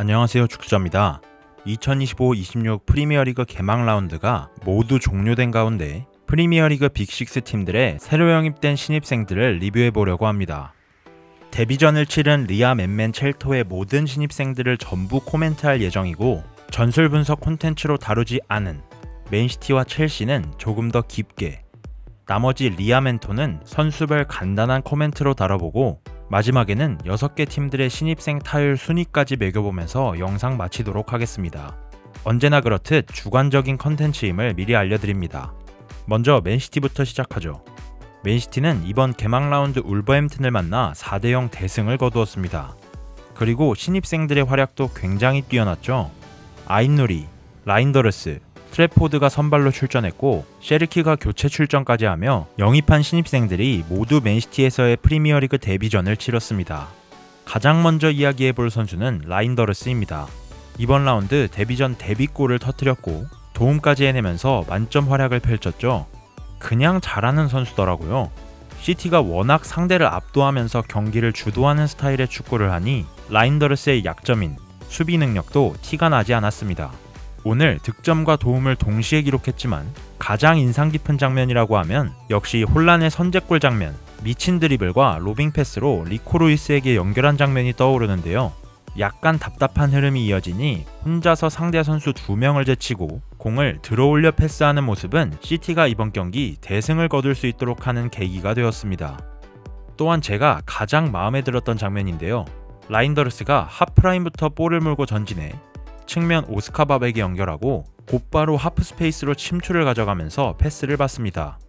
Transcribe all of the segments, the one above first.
안녕하세요 축구자입니다. 2025-26 프리미어리그 개막 라운드가 모두 종료된 가운데 프리미어리그 빅6 팀들의 새로 영입된 신입생들을 리뷰해 보려고 합니다. 데뷔전을 치른 리아 맨맨 첼토의 모든 신입생들을 전부 코멘트할 예정이고 전술 분석 콘텐츠로 다루지 않은 맨시티와 첼시는 조금 더 깊게 나머지 리아 멘토는 선수별 간단한 코멘트로 다뤄보고 마지막에는 6개 팀들의 신입생 타율 순위까지 매겨보면서 영상 마치도록 하겠습니다. 언제나 그렇듯 주관적인 컨텐츠임을 미리 알려드립니다. 먼저 맨시티부터 시작하죠. 맨시티는 이번 개막 라운드 울버햄튼을 만나 4대0 대승을 거두었습니다. 그리고 신입생들의 활약도 굉장히 뛰어났죠. 아인누리, 라인더르스, 트래포드가 선발로 출전했고 셰르키가 교체 출전까지 하며 영입한 신입생들이 모두 맨시티에서의 프리미어리그 데뷔전을 치렀습니다. 가장 먼저 이야기해 볼 선수는 라인더르스입니다. 이번 라운드 데뷔전 데뷔골을 터뜨렸고 도움까지 해내면서 만점 활약을 펼쳤죠. 그냥 잘하는 선수더라고요. 시티가 워낙 상대를 압도하면서 경기를 주도하는 스타일의 축구를 하니 라인더르스의 약점인 수비 능력도 티가 나지 않았습니다. 오늘 득점과 도움을 동시에 기록했지만 가장 인상 깊은 장면이라고 하면 역시 혼란의 선제골 장면, 미친 드리블과 로빙 패스로 리코 루이스에게 연결한 장면이 떠오르는데요. 약간 답답한 흐름이 이어지니 혼자서 상대 선수 두 명을 제치고 공을 들어올려 패스하는 모습은 시티가 이번 경기 대승을 거둘 수 있도록 하는 계기가 되었습니다. 또한 제가 가장 마음에 들었던 장면인데요. 라인더르스가 하프라인부터 볼을 물고 전진해 측면 오스카밥에게 연결하고 곧바로 하프 스페이스로 침투를 가져가면서 패스를 받습니다.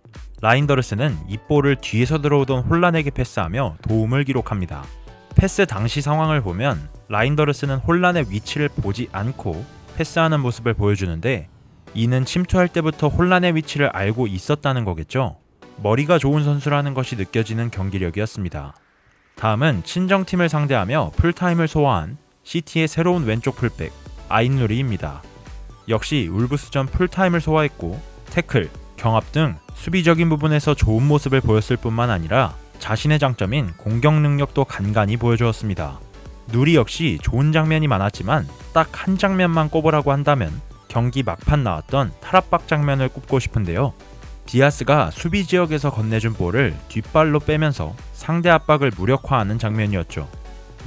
라인더르스는 이 볼을 뒤에서 들어오던 혼란에게 패스하며 도움을 기록합니다. 패스 당시 상황을 보면 라인더르스는 혼란의 위치를 보지 않고 패스하는 모습을 보여주는데 이는 침투할 때부터 혼란의 위치를 알고 있었다는 거겠죠. 머리가 좋은 선수라는 것이 느껴지는 경기력이었습니다. 다음은 친정팀을 상대하며 풀타임을 소화한 시티의 새로운 왼쪽 풀백 아인누리입니다. 역시 울브스전 풀타임을 소화했고 태클, 경합 등 수비적인 부분에서 좋은 모습을 보였을 뿐만 아니라 자신의 장점인 공격 능력도 간간히 보여주었습니다. 누리 역시 좋은 장면이 많았지만 딱 한 장면만 꼽으라고 한다면 경기 막판 나왔던 타락박 장면을 꼽고 싶은데요. 디아스가 수비 지역에서 건네준 볼을 뒷발로 빼면서 상대 압박을 무력화하는 장면이었죠.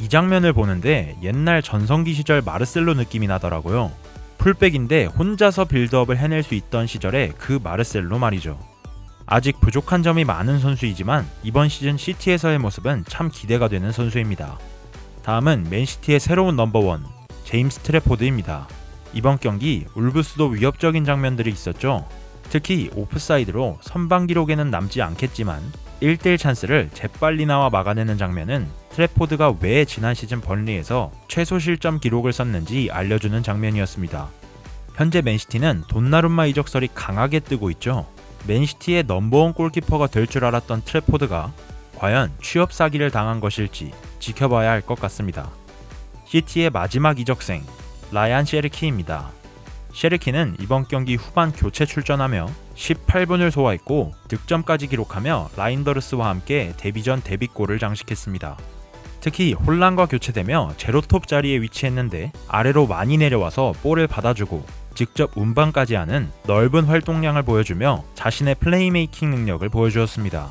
이 장면을 보는데 옛날 전성기 시절 마르셀로 느낌이 나더라고요. 풀백인데 혼자서 빌드업을 해낼 수 있던 시절의 그 마르셀로 말이죠. 아직 부족한 점이 많은 선수이지만 이번 시즌 시티에서의 모습은 참 기대가 되는 선수입니다. 다음은 맨시티의 새로운 넘버원 제임스 트래포드입니다. 이번 경기 울브스도 위협적인 장면들이 있었죠. 특히 오프사이드로 선방 기록에는 남지 않겠지만 1대1 찬스를 재빨리 나와 막아내는 장면은 트래포드가 왜 지난 시즌 번리에서 최소 실점 기록을 썼는지 알려주는 장면이었습니다. 현재 맨시티는 돈나룸마 이적설이 강하게 뜨고 있죠. 맨시티의 넘버원 골키퍼가 될 줄 알았던 트래포드가 과연 취업 사기를 당한 것일지 지켜봐야 할 것 같습니다. 시티의 마지막 이적생 라얀 셰르키입니다. 셰르키는 이번 경기 후반 교체 출전하며 18분을 소화했고 득점까지 기록하며 라인더르스와 함께 데뷔전 데뷔골을 장식했습니다. 특히 혼란과 교체되며 제로톱 자리에 위치했는데 아래로 많이 내려와서 볼을 받아주고 직접 운반까지 하는 넓은 활동량을 보여주며 자신의 플레이메이킹 능력을 보여주었습니다.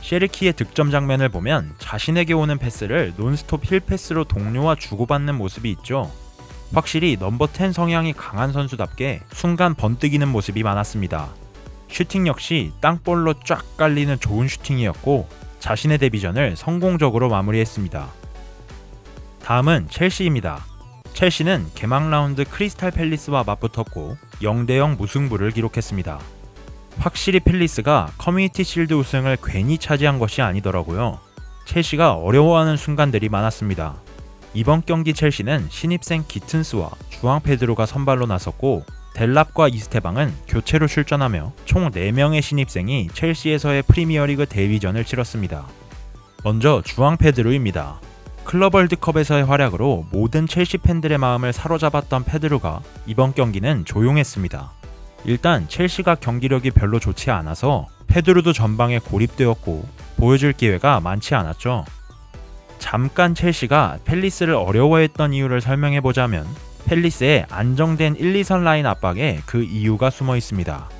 셰르키의 득점 장면을 보면 자신에게 오는 패스를 논스톱 힐 패스로 동료와 주고받는 모습이 있죠. 확실히 넘버 10 성향이 강한 선수답게 순간 번뜩이는 모습이 많았습니다. 슈팅 역시 땅볼로 쫙 깔리는 좋은 슈팅이었고 자신의 데뷔전을 성공적으로 마무리했습니다. 다음은 첼시입니다. 첼시는 개막 라운드 크리스탈 팰리스와 맞붙었고 0대0 무승부를 기록했습니다. 확실히 팰리스가 커뮤니티 실드 우승을 괜히 차지한 것이 아니더라고요. 첼시가 어려워하는 순간들이 많았습니다. 이번 경기 첼시는 신입생 기튼스와 주앙 페드로가 선발로 나섰고 델랍과 이스테방은 교체로 출전하며 총 4명의 신입생이 첼시에서의 프리미어리그 데뷔전을 치렀습니다. 먼저 주앙 페드로입니다. 클럽 월드컵에서의 활약으로 모든 첼시 팬들의 마음을 사로잡았던 페드로가 이번 경기는 조용했습니다. 일단 첼시가 경기력이 별로 좋지 않아서 페드로도 전방에 고립되었고 보여줄 기회가 많지 않았죠. 잠깐 첼시가 펠리스를 어려워했던 이유를 설명해 보자면 펠리스의 안정된 1, 2선 라인 압박에 그 이유가 숨어 있습니다.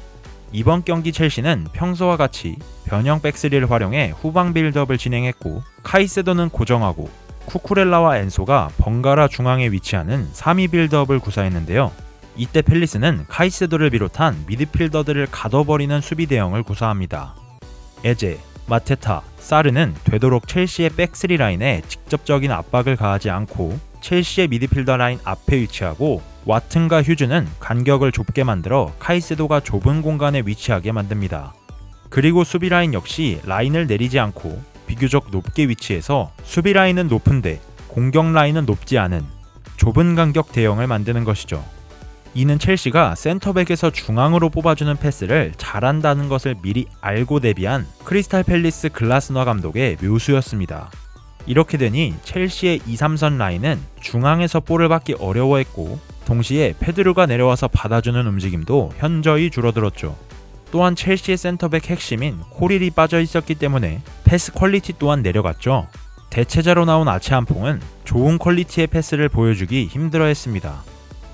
이번 경기 첼시는 평소와 같이 변형 백스리를 활용해 후방 빌드업을 진행했고 카이세도는 고정하고 쿠쿠렐라와 엔소가 번갈아 중앙에 위치하는 3위 빌드업을 구사했는데요. 이때 펠리스는 카이세도를 비롯한 미드필더들을 가둬버리는 수비 대형을 구사합니다. 에제, 마테타, 사르는 되도록 첼시의 백스리 라인에 직접적인 압박을 가하지 않고 첼시의 미드필더 라인 앞에 위치하고 와튼과 휴즈는 간격을 좁게 만들어 카이세도가 좁은 공간에 위치하게 만듭니다. 그리고 수비 라인 역시 라인을 내리지 않고 비교적 높게 위치해서 수비 라인은 높은데 공격 라인은 높지 않은 좁은 간격 대형을 만드는 것이죠. 이는 첼시가 센터백에서 중앙으로 뽑아주는 패스를 잘한다는 것을 미리 알고 대비한 크리스탈 팰리스 글라스너 감독의 묘수였습니다. 이렇게 되니 첼시의 2, 3선 라인은 중앙에서 볼을 받기 어려워했고 동시에 페드루가 내려와서 받아주는 움직임도 현저히 줄어들었죠. 또한 첼시의 센터백 핵심인 코릴이 빠져 있었기 때문에 패스 퀄리티 또한 내려갔죠. 대체자로 나온 아체안퐁은 좋은 퀄리티의 패스를 보여주기 힘들어했습니다.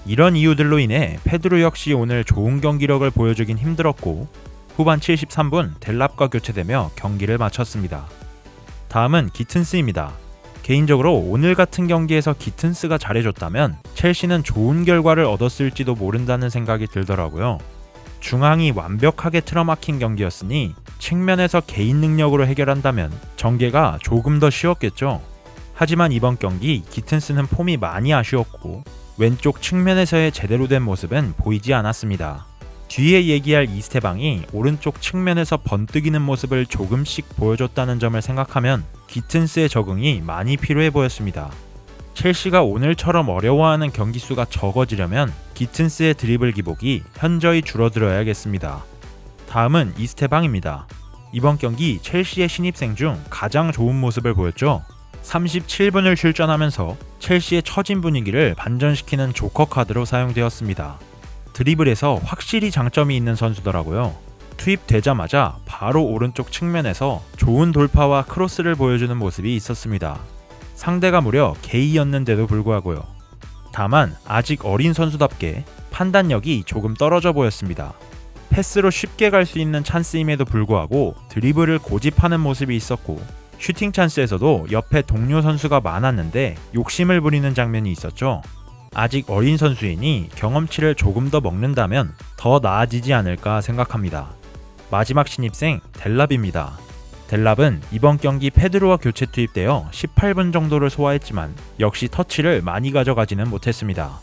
이런 이유들로 인해 페드로 역시 오늘 좋은 경기력을 보여주긴 힘들었고 후반 73분 델랍과 교체되며 경기를 마쳤습니다. 다음은 기튼스입니다. 개인적으로 오늘 같은 경기에서 기튼스가 잘해줬다면 첼시는 좋은 결과를 얻었을지도 모른다는 생각이 들더라고요. 중앙이 완벽하게 틀어막힌 경기였으니 측면에서 개인 능력으로 해결한다면 전개가 조금 더 쉬웠겠죠. 하지만 이번 경기 기튼스는 폼이 많이 아쉬웠고 왼쪽 측면에서의 제대로 된 모습은 보이지 않았습니다. 뒤에 얘기할 이스테방이 오른쪽 측면에서 번뜩이는 모습을 조금씩 보여줬다는 점을 생각하면 기튼스의 적응이 많이 필요해 보였습니다. 첼시가 오늘처럼 어려워하는 경기 수가 적어지려면 기튼스의 드리블 기복이 현저히 줄어들어야겠습니다. 다음은 이스테방입니다. 이번 경기 첼시의 신입생 중 가장 좋은 모습을 보였죠. 37분을 출전하면서 첼시의 처진 분위기를 반전시키는 조커 카드로 사용되었습니다. 드리블에서 확실히 장점이 있는 선수더라고요. 투입되자마자 바로 오른쪽 측면에서 좋은 돌파와 크로스를 보여주는 모습이 있었습니다. 상대가 무려 게이였는데도 불구하고요. 다만 아직 어린 선수답게 판단력이 조금 떨어져 보였습니다. 패스로 쉽게 갈 수 있는 찬스임에도 불구하고 드리블을 고집하는 모습이 있었고 슈팅 찬스에서도 옆에 동료 선수가 많았는데 욕심을 부리는 장면이 있었죠. 아직 어린 선수이니 경험치를 조금 더 먹는다면 더 나아지지 않을까 생각합니다. 마지막 신입생 델랍입니다. 델랍은 이번 경기 페드로와 교체 투입되어 18분 정도를 소화했지만 역시 터치를 많이 가져가지는 못했습니다.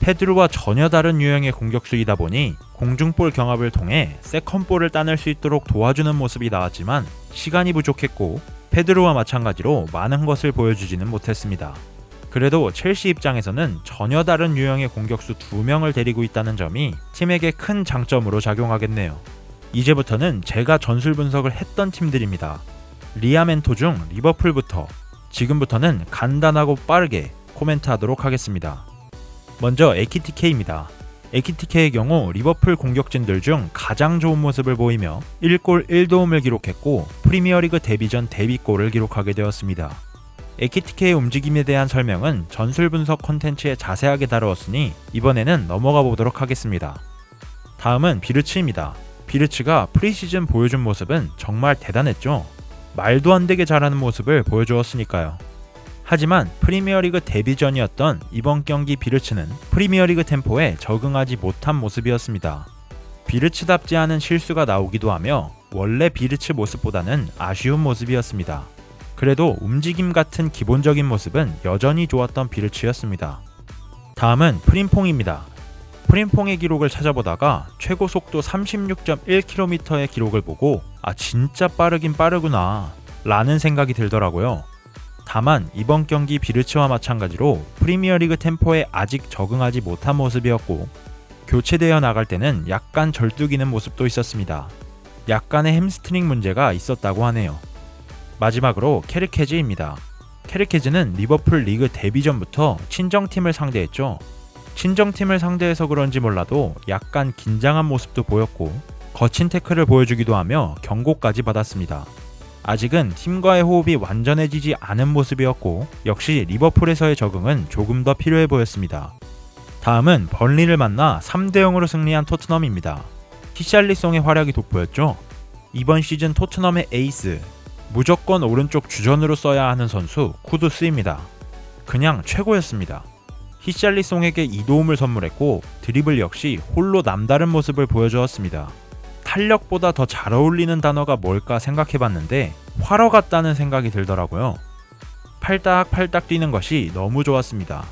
페드로와 전혀 다른 유형의 공격수이다 보니 공중볼 경합을 통해 세컨볼을 따낼 수 있도록 도와주는 모습이 나왔지만 시간이 부족했고 페드로와 마찬가지로 많은 것을 보여주지는 못했습니다. 그래도 첼시 입장에서는 전혀 다른 유형의 공격수 2명을 데리고 있다는 점이 팀에게 큰 장점으로 작용하겠네요. 이제부터는 제가 전술 분석을 했던 팀들입니다. 리아멘토 중 리버풀부터 지금부터는 간단하고 빠르게 코멘트하도록 하겠습니다. 먼저 에키티케입니다. 에키티케의 경우 리버풀 공격진들 중 가장 좋은 모습을 보이며 1골 1도움을 기록했고 프리미어리그 데뷔 전 데뷔골을 기록하게 되었습니다. 에키티케의 움직임에 대한 설명은 전술 분석 콘텐츠에 자세하게 다루었으니 이번에는 넘어가 보도록 하겠습니다. 다음은 비르츠입니다. 비르츠가 프리시즌 보여준 모습은 정말 대단했죠. 말도 안 되게 잘하는 모습을 보여주었으니까요. 하지만 프리미어리그 데뷔전이었던 이번 경기 비르츠는 프리미어리그 템포에 적응하지 못한 모습이었습니다. 비르츠답지 않은 실수가 나오기도 하며 원래 비르츠 모습보다는 아쉬운 모습이었습니다. 그래도 움직임 같은 기본적인 모습은 여전히 좋았던 비르츠였습니다. 다음은 프림퐁입니다. 프림퐁의 기록을 찾아보다가 최고 속도 36.1km의 기록을 보고 아 진짜 빠르긴 빠르구나 라는 생각이 들더라고요. 다만 이번 경기 비르츠와 마찬가지로 프리미어리그 템포에 아직 적응하지 못한 모습이었고 교체되어 나갈 때는 약간 절뚝이는 모습도 있었습니다. 약간의 햄스트링 문제가 있었다고 하네요. 마지막으로 케르케즈입니다. 케르케즈는 리버풀 리그 데뷔 전부터 친정팀을 상대했죠. 친정팀을 상대해서 그런지 몰라도 약간 긴장한 모습도 보였고 거친 태클을 보여주기도 하며 경고까지 받았습니다. 아직은 팀과의 호흡이 완전해지지 않은 모습이었고 역시 리버풀에서의 적응은 조금 더 필요해 보였습니다. 다음은 번리를 만나 3대 0으로 승리한 토트넘입니다. 히샬리송의 활약이 돋보였죠. 이번 시즌 토트넘의 에이스 무조건 오른쪽 주전으로 써야 하는 선수 쿠두스입니다. 그냥 최고였습니다. 히샬리송에게 이도움을 선물했고 드리블 역시 홀로 남다른 모습을 보여주었습니다. 탄력보다 더 잘 어울리는 단어가 뭘까 생각해봤는데 활어 같다는 생각이 들더라고요. 팔딱팔딱 뛰는 것이 너무 좋았습니다.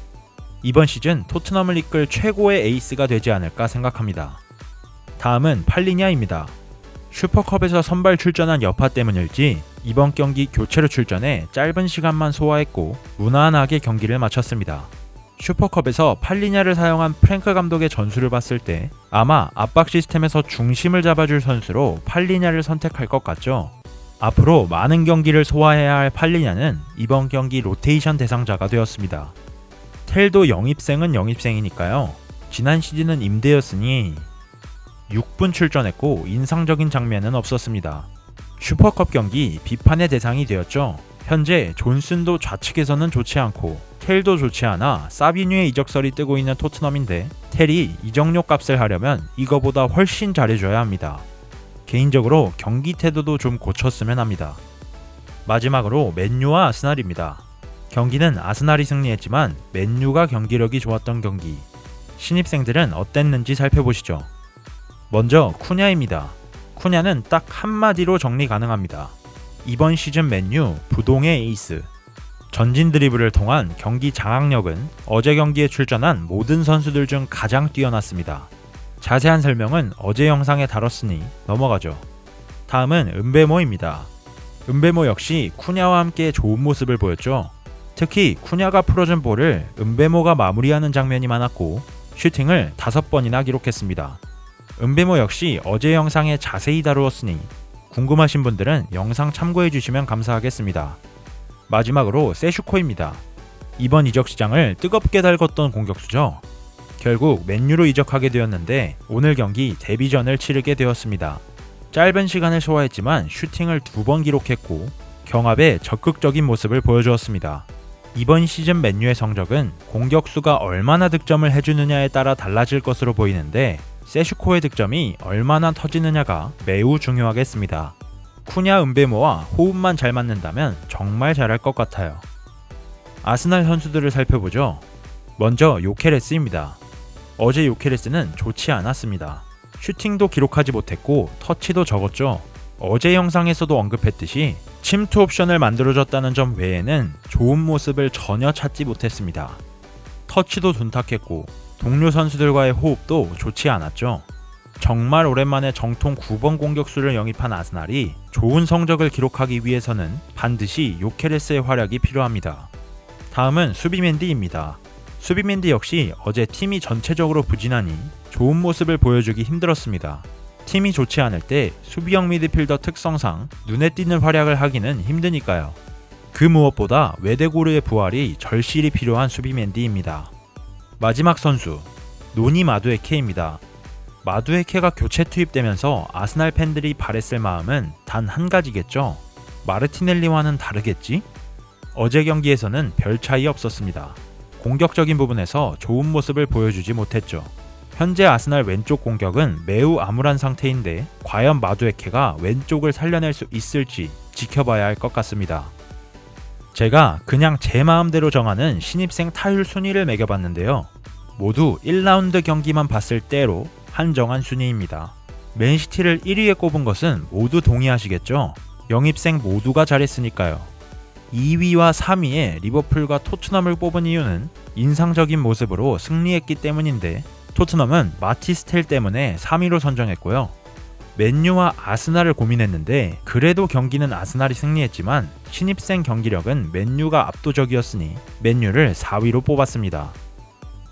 이번 시즌 토트넘을 이끌 최고의 에이스가 되지 않을까 생각합니다. 다음은 팔리냐입니다. 슈퍼컵에서 선발 출전한 여파 때문일지 이번 경기 교체로 출전해 짧은 시간만 소화했고 무난하게 경기를 마쳤습니다. 슈퍼컵에서 팔리냐를 사용한 프랭크 감독의 전술을 봤을 때 아마 압박 시스템에서 중심을 잡아줄 선수로 팔리냐를 선택할 것 같죠. 앞으로 많은 경기를 소화해야 할 팔리냐는 이번 경기 로테이션 대상자가 되었습니다. 텔도 영입생은 영입생이니까요. 지난 시즌은 임대였으니 6분 출전했고 인상적인 장면은 없었습니다. 슈퍼컵 경기 비판의 대상이 되었죠. 현재 존슨도 좌측에서는 좋지 않고 텔도 좋지 않아 사비뉴의 이적설이 뜨고 있는 토트넘인데 텔이 이적료 값을 하려면 이거보다 훨씬 잘해줘야 합니다. 개인적으로 경기 태도도 좀 고쳤으면 합니다. 마지막으로 맨유와 아스날입니다. 경기는 아스날이 승리했지만 맨유가 경기력이 좋았던 경기. 신입생들은 어땠는지 살펴보시죠. 먼저 쿠냐입니다. 쿠냐는 딱 한마디로 정리 가능합니다. 이번 시즌 맨유 부동의 에이스. 전진 드리블을 통한 경기 장악력은 어제 경기에 출전한 모든 선수들 중 가장 뛰어났습니다. 자세한 설명은 어제 영상에 다뤘으니 넘어가죠. 다음은 은베모입니다. 은베모 역시 쿠냐와 함께 좋은 모습을 보였죠. 특히 쿠냐가 풀어준 볼을 은베모가 마무리하는 장면이 많았고 슈팅을 다섯 번이나 기록했습니다. 은베모 역시 어제 영상에 자세히 다루었으니 궁금하신 분들은 영상 참고해 주시면 감사하겠습니다. 마지막으로 세슈코입니다. 이번 이적 시장을 뜨겁게 달궜던 공격수죠. 결국 맨유로 이적하게 되었는데 오늘 경기 데뷔전을 치르게 되었습니다. 짧은 시간을 소화했지만 슈팅을 두 번 기록했고 경합에 적극적인 모습을 보여주었습니다. 이번 시즌 맨유의 성적은 공격수가 얼마나 득점을 해주느냐에 따라 달라질 것으로 보이는데 세슈코의 득점이 얼마나 터지느냐가 매우 중요하겠습니다. 쿠냐 은베모와 호흡만 잘 맞는다면 정말 잘할 것 같아요. 아스날 선수들을 살펴보죠. 먼저 요케레스입니다. 어제 요케레스는 좋지 않았습니다. 슈팅도 기록하지 못했고 터치도 적었죠. 어제 영상에서도 언급했듯이 침투 옵션을 만들어줬다는 점 외에는 좋은 모습을 전혀 찾지 못했습니다. 터치도 둔탁했고 동료 선수들과의 호흡도 좋지 않았죠. 정말 오랜만에 정통 9번 공격수를 영입한 아스날이 좋은 성적을 기록하기 위해서는 반드시 요케레스의 활약이 필요합니다. 다음은 수비맨디입니다. 수비맨디 역시 어제 팀이 전체적으로 부진하니 좋은 모습을 보여주기 힘들었습니다. 팀이 좋지 않을 때 수비형 미드필더 특성상 눈에 띄는 활약을 하기는 힘드니까요. 그 무엇보다 외대고르의 부활이 절실히 필요한 수비맨디입니다. 마지막 선수 노니 마두에케입니다. 마두에케가 교체 투입되면서 아스날 팬들이 바랬을 마음은 단 한 가지겠죠. 마르티넬리와는 다르겠지? 어제 경기에서는 별 차이 없었습니다. 공격적인 부분에서 좋은 모습을 보여주지 못했죠. 현재 아스날 왼쪽 공격은 매우 암울한 상태인데 과연 마두에케가 왼쪽을 살려낼 수 있을지 지켜봐야 할 것 같습니다. 제가 그냥 제 마음대로 정하는 신입생 타율 순위를 매겨봤는데요. 모두 1라운드 경기만 봤을 때로 한정한 순위입니다. 맨시티를 1위에 꼽은 것은 모두 동의하시겠죠? 영입생 모두가 잘했으니까요. 2위와 3위에 리버풀과 토트넘을 뽑은 이유는 인상적인 모습으로 승리했기 때문인데 토트넘은 마티스텔 때문에 3위로 선정했고요. 맨유와 아스날을 고민했는데 그래도 경기는 아스날이 승리했지만 신입생 경기력은 맨유가 압도적이었으니 맨유를 4위로 뽑았습니다.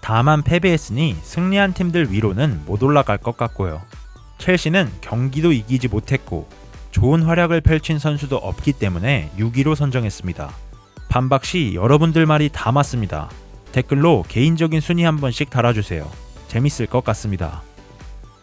다만 패배했으니 승리한 팀들 위로는 못 올라갈 것 같고요. 첼시는 경기도 이기지 못했고 좋은 활약을 펼친 선수도 없기 때문에 6위로 선정했습니다. 반박 시 여러분들 말이 다 맞습니다. 댓글로 개인적인 순위 한 번씩 달아주세요. 재밌을 것 같습니다.